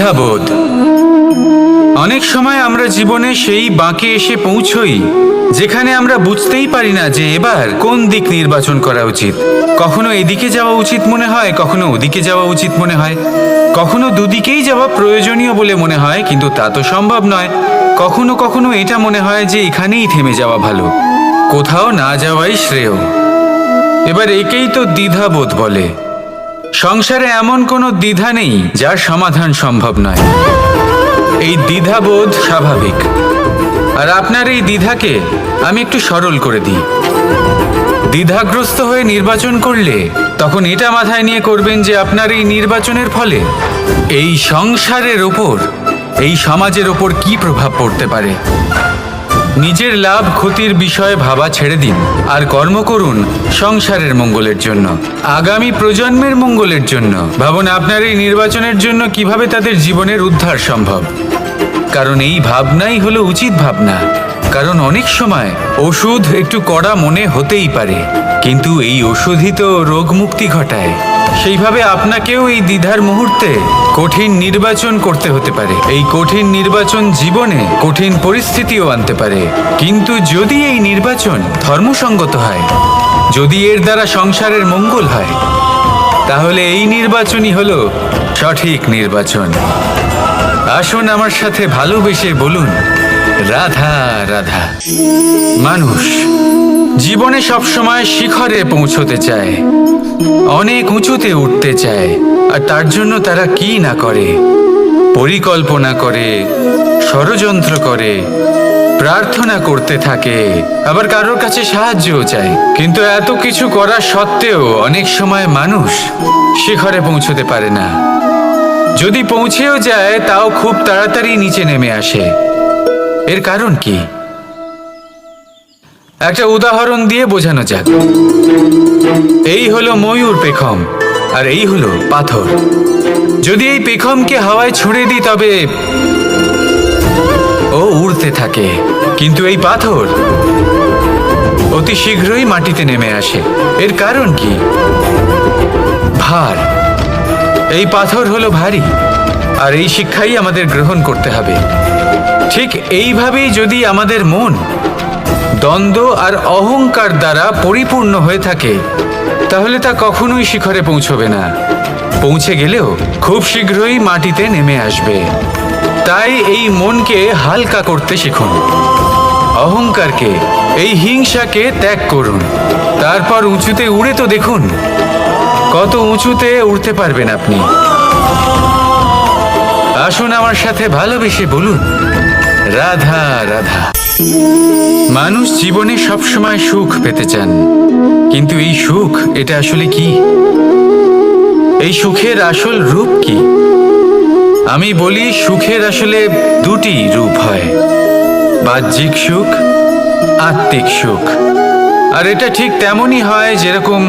দ্বিধাবোধ। অনেক সময় আমরা জীবনে সেই বাঁকে এসে পৌঁছই, যেখানে আমরা বুঝতেই পারি না যে এবার কোন দিক নির্বাচন করা উচিত। কখনো এদিকে যাওয়া উচিত মনে হয়, কখনো ওদিকে যাওয়া উচিত মনে হয়। কখনো দুদিকেই যাওয়া প্রয়োজনীয় বলে মনে হয়, কিন্তু তা তো সম্ভব নয়। কখনো কখনো এটা মনে হয় যে এখানেই থেমে যাওয়া ভালো। কোথাও না যাওয়াই শ্রেয়। এবার একেই তো দ্বিধাবোধ বলে। সংসারে এমন কোনো দ্বিধা নেই যার সমাধান সম্ভব নয়। এই দ্বিধাবোধ স্বাভাবিক। আর আপনার এই দ্বিধাকে আমি একটু সরল করে দিই। দ্বিধাগ্রস্ত হয়ে নির্বাচন করলে তখন এটা মাথায় নিয়ে করবেন যে আপনার এই নির্বাচনের ফলে এই সংসারের ওপর, এই সমাজের ওপর কি প্রভাব পড়তে পারে? নিজের লাভ ক্ষতির বিষয়ে ভাবা ছেড়ে দিন। আর কর্ম করুন সংসারের মঙ্গলের জন্য। আগামী প্রজন্মের মঙ্গলের জন্য। ভাবুন, আপনার এই নির্বাচনের জন্য কীভাবে তাদের জীবনের উদ্ধার সম্ভব? কারণ এই ভাবনাই হলো উচিত ভাবনা। কারণ অনেক সময় ওষুধ একটু কড়া মনে হতেই পারে। কিন্তু এই ওষুধই তো রোগ মুক্তি ঘটায়। সেইভাবে আপনাকেও এই দ্বিধার মুহূর্তে কঠিন নির্বাচন করতে হতে পারে। এই কঠিন নির্বাচন জীবনে কঠিন পরিস্থিতিও আনতে পারে। কিন্তু যদি এই নির্বাচন ধর্মসঙ্গত হয়, যদি এর দ্বারা সংসারের মঙ্গল হয়, তাহলে এই নির্বাচনই হলো সঠিক নির্বাচন। আসুন আমার সাথে ভালোবেসে বলুন, রাধা রাধা। মানুষ জীবনে সবসময় শিখরে পৌঁছতে চায়। অনেক উঁচুতে উঠতে চায়, আর তার জন্য তারা কি না করে? পরিকল্পনা করে, ষড়যন্ত্র করে, প্রার্থনা করতে থাকে, আবার কারোর কাছে সাহায্যও চায়। কিন্তু এত কিছু করা সত্ত্বেও অনেক সময় মানুষ শিখরে পৌঁছতে পারে না। যদি পৌঁছেও যায়, তাও খুব তাড়াতাড়ি নিচে নেমে আসে। এর কারণ কি? একটা উদাহরণ দিয়ে বোঝানো যাক। এই হলো ময়ূর পেখম, আর এই হলো পাথর। যদি এই পেখমকে হাওয়ায় ছুঁড়ে দিই তবে ও উড়তে থাকে। কিন্তু এই পাথর অতি শীঘ্রই মাটিতে নেমে আসে। এর কারণ কি? ভার। এই পাথর হলো ভারী, আর এই শিক্ষাই আমাদের গ্রহণ করতে হবে। ঠিক এইভাবেই যদি আমাদের মন দ্বন্দ্ব আর অহংকার দ্বারা পরিপূর্ণ হয়ে থাকে, তাহলে তা কখনোই শিখরে পৌঁছবে না। পৌঁছে গেলেও খুব শীঘ্রই মাটিতে নেমে আসবে। তাই এই মনকে হালকা করতে শিখুন। অহংকারকে, এই হিংসাকে ত্যাগ করুন। তারপর উঁচুতে উড়ে তো দেখুন, কত উঁচুতে উঠতে পারবেন আপনি। আসুন আমার সাথে ভালোবেসে বলুন, রাধা রাধা। মানুষ জীবনে সবসময় সুখ পেতে চান। কিন্তু এই সুখ, এটা আসলে কি? এই সুখের আসল রূপ কি? আমি বলি সুখের আসলে দুটি রূপ হয়, বাহ্যিক সুখ, আত্মিক সুখ। আর এটা ঠিক তেমনই হয় যেরকম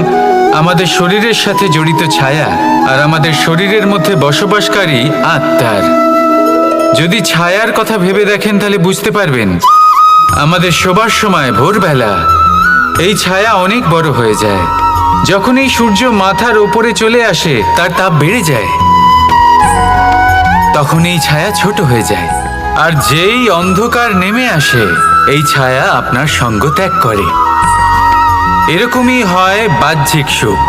আমাদের শরীরের সাথে জড়িত ছায়া আর আমাদের শরীরের মধ্যে বসবাসকারী আত্মার। যদি ছায়ার কথা ভেবে দেখেন তাহলে বুঝতে পারবেন আমাদের শোবার সময় ভোরবেলা এই ছায়া অনেক বড় হয়ে যায়। যখন এই সূর্য মাথার ওপরে চলে আসে, তার তাপ বেড়ে যায়। তখন এই ছায়া ছোট হয়ে যায়। আর যেই অন্ধকার নেমে আসে, এই ছায়া আপনার সঙ্গ ত্যাগ করে। এরকমই হয় বাহ্যিক সুখ।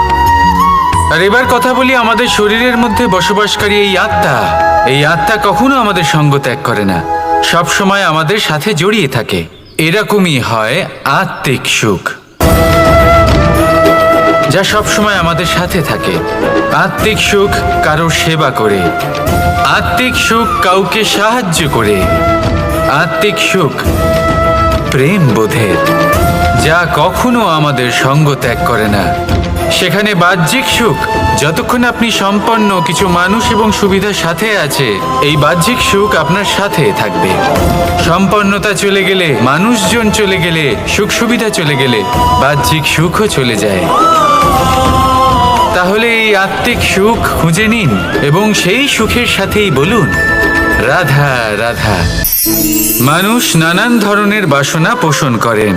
আর এবার কথা বলি আমাদের শরীরের মধ্যে বসবাসকারী এই আত্মা। এই আত্মা কখনো আমাদের সঙ্গ ত্যাগ করে না। সব সময় আমাদের সাথে জড়িয়ে থাকে। এরকমই হয় আত্মিক সুখ। যা সব সময় আমাদের সাথে থাকে। আত্মিক সুখ কারোর সেবা করে। আত্মিক সুখ কাউকে সাহায্য করে। আত্মিক সুখ প্রেম বোধের যা কখনো আমাদের সঙ্গ ত্যাগ করে না। সেখানে বাহ্যিক সুখ। যতক্ষণ আপনি সম্পন্ন, কিছু মানুষ এবং সুবিধার সাথে আছে, এই বাহ্যিক সুখ আপনার সাথে থাকবে। সম্পন্নতা চলে গেলে, মানুষজন চলে গেলে, সুখ সুবিধা চলে গেলে, বাহ্যিক সুখও চলে যায়। তাহলে এই আত্মিক সুখ খুঁজে নিন এবং সেই সুখের সাথেই বলুন, রাধা রাধা। মানুষ নানান ধরনের বাসনা পোষণ করেন।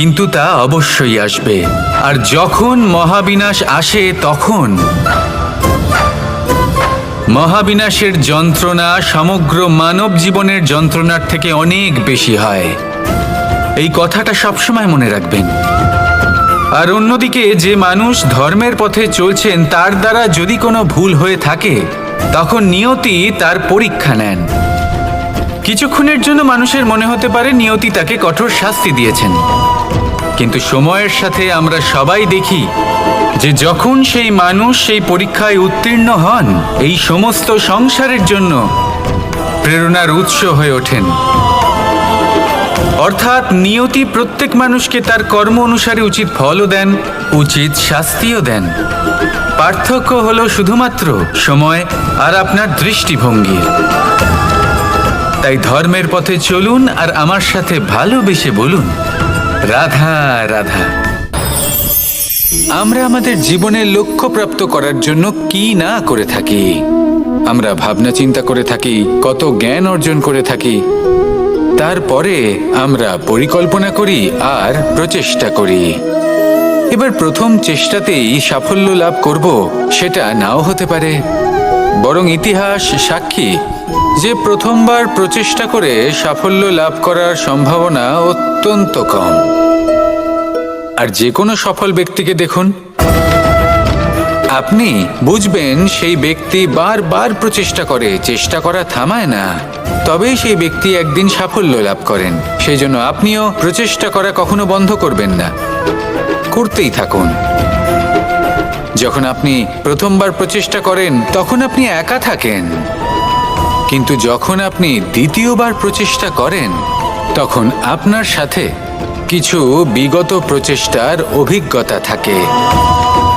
কিন্তু তা অবশ্যই আসবে। আর যখন মহাবিনাশ আসে তখন মহাবিনাশের যন্ত্রণা সমগ্র মানব জীবনের যন্ত্রণার থেকে অনেক বেশি হয়। এই কথাটা সবসময় মনে রাখবেন। আর অন্যদিকে যে মানুষ ধর্মের পথে চলছেন, তার দ্বারা যদি কোনো ভুল হয়ে থাকে, তখন নিয়তি তার পরীক্ষা নেন। কিছুক্ষণের জন্য মানুষের মনে হতে পারে নিয়তি তাকে কঠোর শাস্তি দিয়েছেন। কিন্তু সময়ের সাথে আমরা সবাই দেখি যে যখন সেই মানুষ সেই পরীক্ষায় উত্তীর্ণ হন, এই সমস্ত সংসারের জন্য প্রেরণার উৎস হয়ে ওঠেন। অর্থাৎ নিয়তি প্রত্যেক মানুষকে তার কর্ম অনুসারে উচিত ফলও দেন, উচিত শাস্তিও দেন। পার্থক্য হলো শুধুমাত্র সময় আর আপনার দৃষ্টিভঙ্গির তাই ধর্মের পথে চলুন আর আমার সাথে ভালোবেসে বলুন। রাধা রাধা। আমরা আমাদের জীবনের লক্ষ্য প্রাপ্ত করার জন্য কি না করে থাকি? আমরা ভাবনা চিন্তা করে থাকি, কত জ্ঞান অর্জন করে থাকি। তারপরে আমরা পরিকল্পনা করি আর প্রচেষ্টা করি। এবার প্রথম চেষ্টাতেই সাফল্য লাভ করব, সেটা নাও হতে পারে। বরং ইতিহাস সাক্ষী যে প্রথমবার প্রচেষ্টা করে সাফল্য লাভ করার সম্ভাবনা অত্যন্ত কম। আর যে কোনো সফল ব্যক্তিকে দেখুন। আপনি বুঝবেন সেই ব্যক্তি বারবার প্রচেষ্টা করে, চেষ্টা করা থামায় না। তবেই সেই ব্যক্তি একদিন সাফল্য লাভ করেন। সেই জন্য আপনিও প্রচেষ্টা করা কখনো বন্ধ করবেন না। করতেই থাকুন। যখন আপনি প্রথমবার প্রচেষ্টা করেন, তখন আপনি একা থাকেন। কিন্তু যখন আপনি দ্বিতীয়বার প্রচেষ্টা করেন, তখন আপনার সাথে কিছু বিগত প্রচেষ্টার অভিজ্ঞতা থাকে।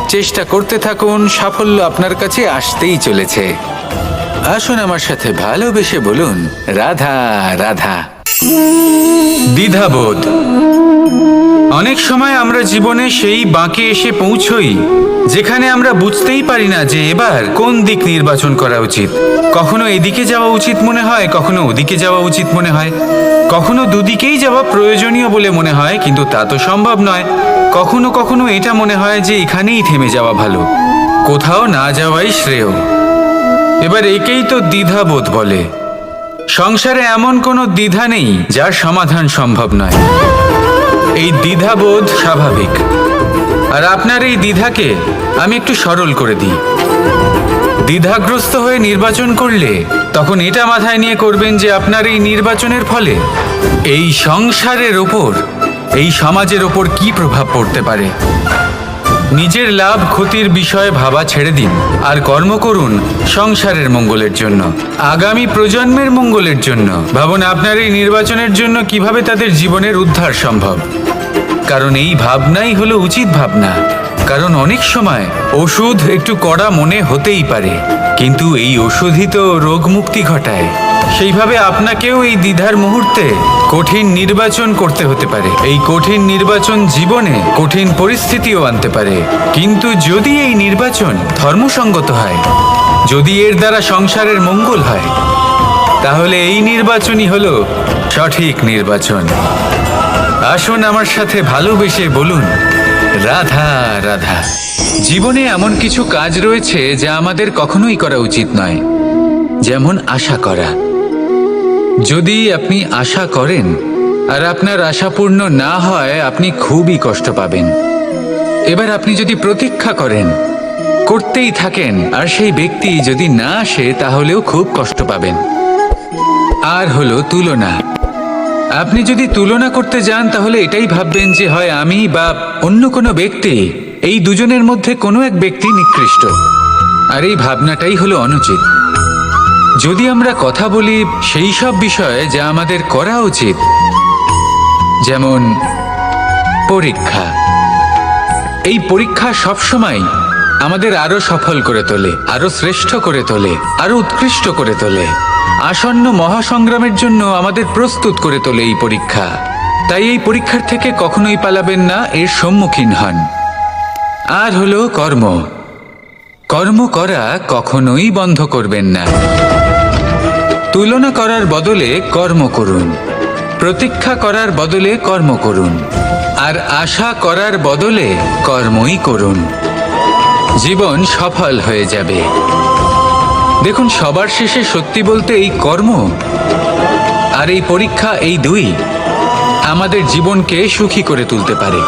চেষ্টা করতে থাকুন, সাফল্য আপনার কাছে আসতেই চলেছে। আসুন আমার সাথে ভালোবেসে বলুন, রাধা রাধা। দ্বিধাবোধ। অনেক সময় আমরা জীবনে সেই বাঁকে এসে পৌঁছই, যেখানে আমরা বুঝতেই পারি না যে এবার কোন দিক নির্বাচন করা উচিত। কখনো এদিকে যাওয়া উচিত মনে হয়, কখনো ওদিকে যাওয়া উচিত মনে হয়। কখনো দুদিকেই যাওয়া প্রয়োজনীয় বলে মনে হয়, কিন্তু তা তো সম্ভব নয়। কখনো কখনো এটা মনে হয় যে এখানেই থেমে যাওয়া ভালো, কোথাও না যাওয়াই শ্রেয়। এবার একেই তো দ্বিধাবোধ বলে। সংসারে এমন কোনো দ্বিধা নেই যার সমাধান সম্ভব নয়। এই দ্বিধাবোধ স্বাভাবিক। আর আপনার এই দ্বিধাকে আমি একটু সরল করে দিই। দ্বিধাগ্রস্ত হয়ে নির্বাচন করলে তখন এটা মাথায় নিয়ে করবেন যে আপনার এই নির্বাচনের ফলে এই সংসারের ওপর, এই সমাজের ওপর কি প্রভাব পড়তে পারে? নিজের লাভ ক্ষতির বিষয়ে ভাবা ছেড়ে দিন আর কর্ম করুন সংসারের মঙ্গলের জন্য, আগামী প্রজন্মের মঙ্গলের জন্য। ভাবুন, আপনার এই নির্বাচনের জন্য কীভাবে তাদের জীবনের উদ্ধার সম্ভব? কারণ এই ভাবনাই হলো উচিত ভাবনা। কারণ অনেক সময় ওষুধ একটু কড়া মনে হতেই পারে, কিন্তু এই ওষুধই তো রোগ মুক্তি ঘটায়। সেইভাবে আপনাকেও এই দ্বিধার মুহূর্তে কঠিন নির্বাচন করতে হতে পারে। এই কঠিন নির্বাচন জীবনে কঠিন পরিস্থিতিও আনতে পারে। কিন্তু যদি এই নির্বাচন ধর্মসঙ্গত হয়, যদি এর দ্বারা সংসারের মঙ্গল হয়, তাহলে এই নির্বাচনই হলো সঠিক নির্বাচন। আসুন আমার সাথে ভালোবেসে বলুন, রাধা রাধা। জীবনে এমন কিছু কাজ রয়েছে যা আমাদের কখনোই করা উচিত নয়। যেমন আশা করা। যদি আপনি আশা করেন আর আপনার আশা পূর্ণ না হয়, আপনি খুবই কষ্ট পাবেন। এবার আপনি যদি প্রতীক্ষা করেন, করতেই থাকেন, আর সেই ব্যক্তি যদি না আসে, তাহলেও খুব কষ্ট পাবেন। আর হলো তুলনা। আপনি যদি তুলনা করতে যান, তাহলে এটাই ভাববেন যে, হয় আমি বা অন্য কোনো ব্যক্তি, এই দুজনের মধ্যে কোনো এক ব্যক্তি নিকৃষ্ট। আর এই ভাবনাটাই হলো অনুচিত। যদি আমরা কথা বলি সেই সব বিষয়ে যা আমাদের করা উচিত, যেমন পরীক্ষা। এই পরীক্ষা সবসময় আমাদের আরও সফল করে তোলে, আরও শ্রেষ্ঠ করে তোলে, আরও উৎকৃষ্ট করে তোলে। আসন্ন মহাসংগ্রামের জন্য আমাদের প্রস্তুত করে তোলে এই পরীক্ষা। তাই এই পরীক্ষার থেকে কখনোই পালাবেন না, এর সম্মুখীন হন। আর হলো কর্ম। কর্ম করা কখনোই বন্ধ করবেন না। তুলনা করার বদলে কর্ম করুন। প্রতীক্ষা করার বদলে কর্ম করুন। আর আশা করার বদলে কর্মই করুন। জীবন সফল হয়ে যাবে। দেখুন, সবার শেষে সত্যি বলতে এই কর্ম আর এই পরীক্ষা এই দুই আমাদের জীবনকে সুখী করে তুলতে পারে।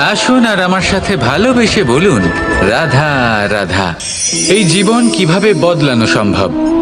আসুন আর আমার সাথে ভালোবেসে বলুন, রাধা রাধা, এই জীবন কীভাবে বদলানো সম্ভব?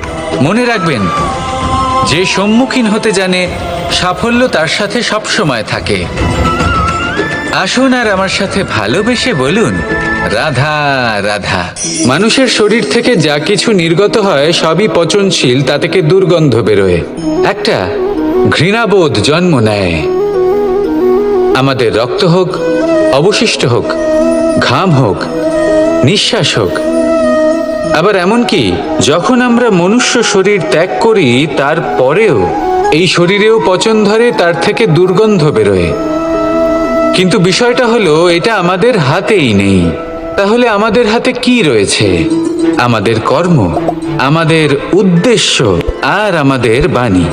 মনে রাখবেন, যে সম্মুখীন হতে জানে, সাফল্য তার সাথে সবসময় থাকে। আসুন আর আমার সাথে ভালোবেসে বলুন, রাধা রাধা। মানুষের শরীর থেকে যা কিছু নির্গত হয়, সবই পচনশীল, তা থেকে দুর্গন্ধ বেরোয়। একটা ঘৃণাবোধ জন্ম নেয়। আমাদের রক্ত হোক, অবশিষ্ট হোক, ঘাম হোক, নিঃশ্বাস হোক আবার এমনকি যখন আমরা মনুষ্য শরীর ত্যাগ করি তারপরেও এই শরীরেও পচন ধরে তার থেকে দুর্গন্ধ বেরোয়। কিন্তু বিষয়টা হলো, এটা আমাদের হাতেই নেই। তাহলে আমাদের হাতে কি রয়েছে? আমাদের কর্ম, আমাদের উদ্দেশ্য, আর আমাদের বাণী।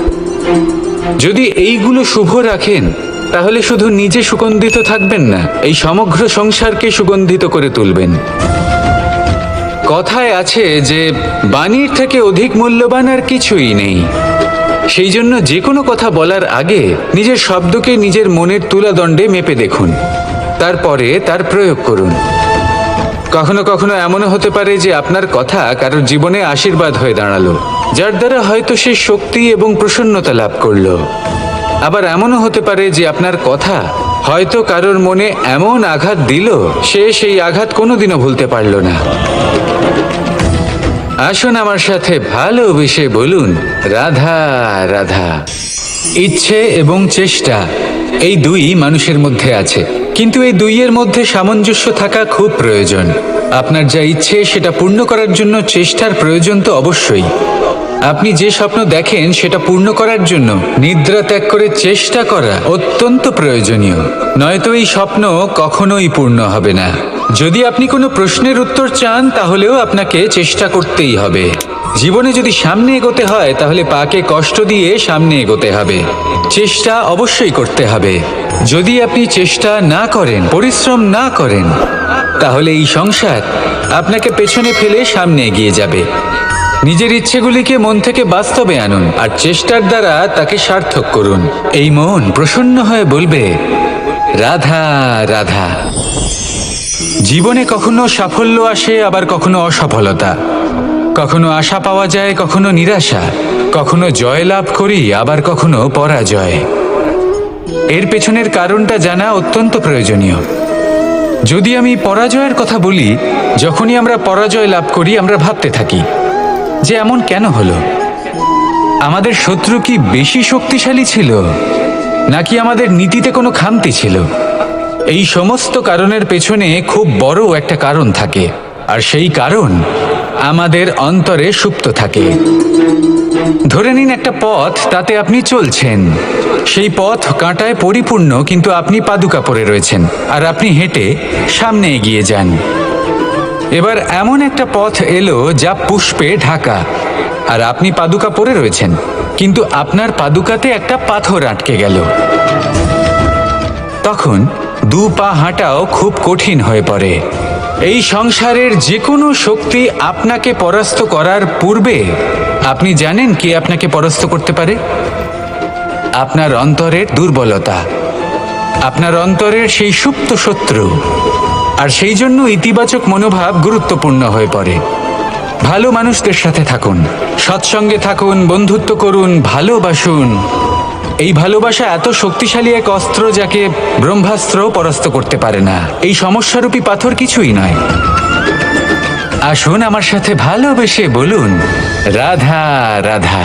যদি এইগুলো শুভ রাখেন, তাহলে শুধু নিজে সুগন্ধিত থাকবেন না, এই সমগ্র সংসারকে সুগন্ধিত করে তুলবেন। কথায় আছে যে, বাণীর থেকে অধিক মূল্যবান আর কিছুই নেই। সেই জন্য যে কোনো কথা বলার আগে নিজের শব্দকে নিজের মনের তুলাদণ্ডে মেপে দেখুন। তারপরে তার প্রয়োগ করুন। কখনো কখনো এমনও হতে পারে যে, আপনার কথা কারোর জীবনে আশীর্বাদ হয়ে দাঁড়াল, যার দ্বারা হয়তো সে শক্তি এবং প্রসন্নতা লাভ করল। আবার এমনও হতে পারে যে, আপনার কথা হয়তো কারোর মনে এমন আঘাত দিল, সে সেই আঘাত কোনোদিনও ভুলতে পারল না। আসুন আমার সাথে ভালোবেসে বলুন। রাধা রাধা। ইচ্ছে এবং চেষ্টা এই দুই মানুষের মধ্যে আছে। কিন্তু এই দুইয়ের মধ্যে সামঞ্জস্য থাকা খুব প্রয়োজন। আপনার যা ইচ্ছে, সেটা পূর্ণ করার জন্য চেষ্টার প্রয়োজন তো অবশ্যই। আপনি যে স্বপ্ন দেখেন, সেটা পূর্ণ করার জন্য নিদ্রা ত্যাগ করে চেষ্টা করা অত্যন্ত প্রয়োজনীয়। নয়তো এই স্বপ্ন কখনোই পূর্ণ হবে না। যদি আপনি কোনো প্রশ্নের উত্তর চান, তাহলেও আপনাকে চেষ্টা করতেই হবে। জীবনে যদি সামনে এগোতে হয়, তাহলে পাকে কষ্ট দিয়ে সামনে এগোতে হবে। চেষ্টা অবশ্যই করতে হবে। যদি আপনি চেষ্টা না করেন, পরিশ্রম না করেন, তাহলে এই সংসার আপনাকে পেছনে ফেলে সামনে এগিয়ে যাবে। নিজের ইচ্ছেগুলিকে মন থেকে বাস্তবে আনুন, আর চেষ্টার দ্বারা তাকে সার্থক করুন। এই মন প্রসন্ন হয়ে বলবে, রাধা রাধা। জীবনে কখনো সাফল্য আসে, আবার কখনো অসফলতা। কখনো আশা পাওয়া যায়, কখনো নিরাশা। কখনো জয় লাভ করি, আবার কখনো পরাজয়। এর পেছনের কারণটা জানা অত্যন্ত প্রয়োজনীয়। যদি আমি পরাজয়ের কথা বলি, যখনই আমরা পরাজয় লাভ করি, আমরা ভাবতে থাকি, যে এমন কেন হলো? আমাদের শত্রু কি বেশি শক্তিশালী ছিল? নাকি আমাদের নীতিতে কোনো খামতি ছিল? এই সমস্ত কারণের পেছনে খুব বড় একটা কারণ থাকে, আর সেই কারণ আমাদের অন্তরে সুপ্ত থাকে। ধরে নিন একটা পথ, তাতে আপনি চলছেন। সেই পথ কাঁটায় পরিপূর্ণ, কিন্তু আপনি পাদুকা পরে রয়েছেন, আর আপনি হেঁটে সামনে এগিয়ে যান। এবার এমন একটা পথ এলো যা পুষ্পে ঢাকা, আর আপনি পাদুকা পরে রয়েছেন, কিন্তু আপনার পাদুকাতে একটা পাথর আটকে গেল। তখন দু পা হাঁটাও খুব কঠিন হয়ে পড়ে। এই সংসারের যে কোনো শক্তি আপনাকে পরাস্ত করার পূর্বে, আপনি জানেন কে আপনাকে পরাস্ত করতে পারে? আপনার অন্তরের দুর্বলতা, আপনার অন্তরের সেই সুপ্ত শত্রু, আর সেই জন্য ইতিবাচক মনোভাব গুরুত্বপূর্ণ হয়ে পড়ে। ভালো মানুষদের সাথে থাকুন, সৎসঙ্গে থাকুন, বন্ধুত্ব করুন, ভালোবাসুন। এই ভালোবাসা এত শক্তিশালী এক অস্ত্র যাকে ব্রহ্মাস্ত্র পরাস্ত করতে পারে না। এই সমস্যারূপী পাথর কিছুই নয়। আসুন আমার সাথে ভালোবেসে বলুন, রাধা রাধা।